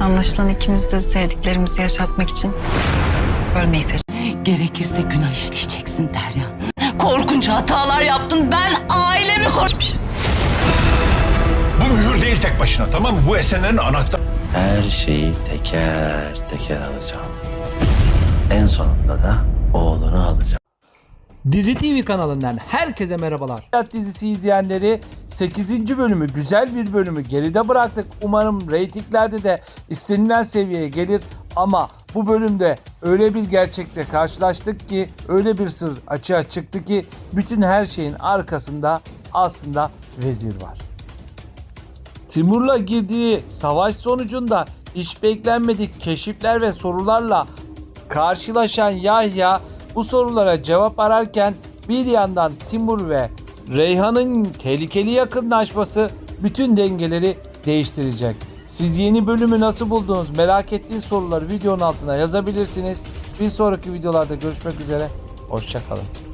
Anlaşılan ikimiz de sevdiklerimizi yaşatmak için ölmeyi seçtik. Gerekirse günah işleyeceksin Derya. Korkunç hatalar yaptın. Ben ailemi. Geçmişiz. Bu mühür değil tek başına tamam mı? Bu esenlerin anahtarı. Her şeyi teker teker alacağım. En sonunda da oğlunu alacağım. Dizi TV kanalından herkese merhabalar. Hayat dizisi izleyenleri 8. bölümü güzel bir bölümü geride bıraktık. Umarım reytinglerde de istenilen seviyeye gelir ama bu bölümde öyle bir gerçekle karşılaştık ki öyle bir sır açığa çıktı ki bütün her şeyin arkasında aslında vezir var. Timur'la girdiği savaş sonucunda hiç beklenmedik keşifler ve sorularla karşılaşan Yahya bu sorulara cevap ararken bir yandan Timur ve Reyhan'ın tehlikeli yakınlaşması bütün dengeleri değiştirecek. Siz yeni bölümü nasıl buldunuz? Merak ettiğiniz soruları videonun altına yazabilirsiniz. Bir sonraki videolarda görüşmek üzere. Hoşçakalın.